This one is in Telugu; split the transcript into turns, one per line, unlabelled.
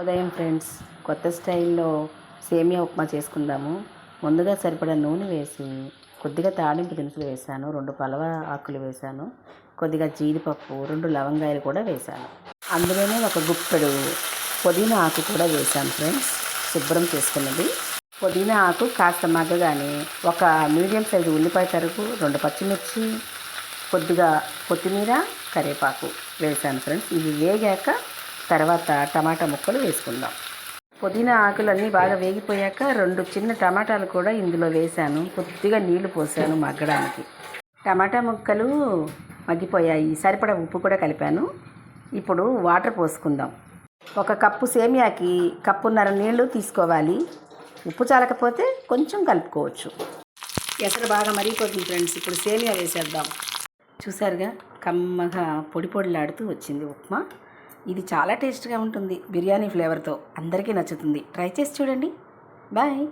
ఉదయం ఫ్రెండ్స్. కొత్త స్టైల్లో సేమియా ఉప్మా చేసుకుందాము. ముందుగా సరిపడా నూనె వేసి కొద్దిగా తాలింపు దినుసులు వేసాను రెండు పలవ ఆకులు వేసాను కొద్దిగా జీడిపప్పు రెండు లవంగాయలు కూడా వేసాను. అందులోనే ఒక గుప్పెడు పుదీనా ఆకు కూడా వేసాను ఫ్రెండ్స్. శుభ్రం చేసుకున్నది. పుదీనా ఆకు కాస్త మగ్గగానే ఒక మీడియం సైజు ఉల్లిపాయ తరుగు రెండు పచ్చిమిర్చి కొద్దిగా కొత్తిమీర కరివేపాకు వేసాను ఫ్రెండ్స్. ఇవి వేగాక తర్వాత టమాటా ముక్కలు వేసుకుందాం. పుదీనా ఆకులన్నీ బాగా వేగిపోయాక రెండు చిన్న టమాటాలు కూడా ఇందులో వేసాను కొద్దిగా నీళ్ళు పోసాను మగ్గడానికి. టమాటా ముక్కలు మగ్గిపోయాయి. సరిపడా ఉప్పు కూడా కలిపాను. ఇప్పుడు వాటర్ పోసుకుందాం. ఒక కప్పు సేమియాకి కప్పున్నర నీళ్ళు తీసుకోవాలి. ఉప్పు చాలకపోతే కొంచెం కలుపుకోవచ్చు. ఎసరు బాగా మరిగిపోతుంది ఫ్రెండ్స్. ఇప్పుడు సేమియా వేసేద్దాం. చూసారుగా? కమ్మగా పొడి పొడిలాడుతూ వచ్చింది ఉప్మా. ఇది చాలా టేస్ట్గా ఉంటుంది. బిర్యానీ ఫ్లేవర్తో అందరికీ నచ్చుతుంది. ట్రై చేసి చూడండి. బాయ్.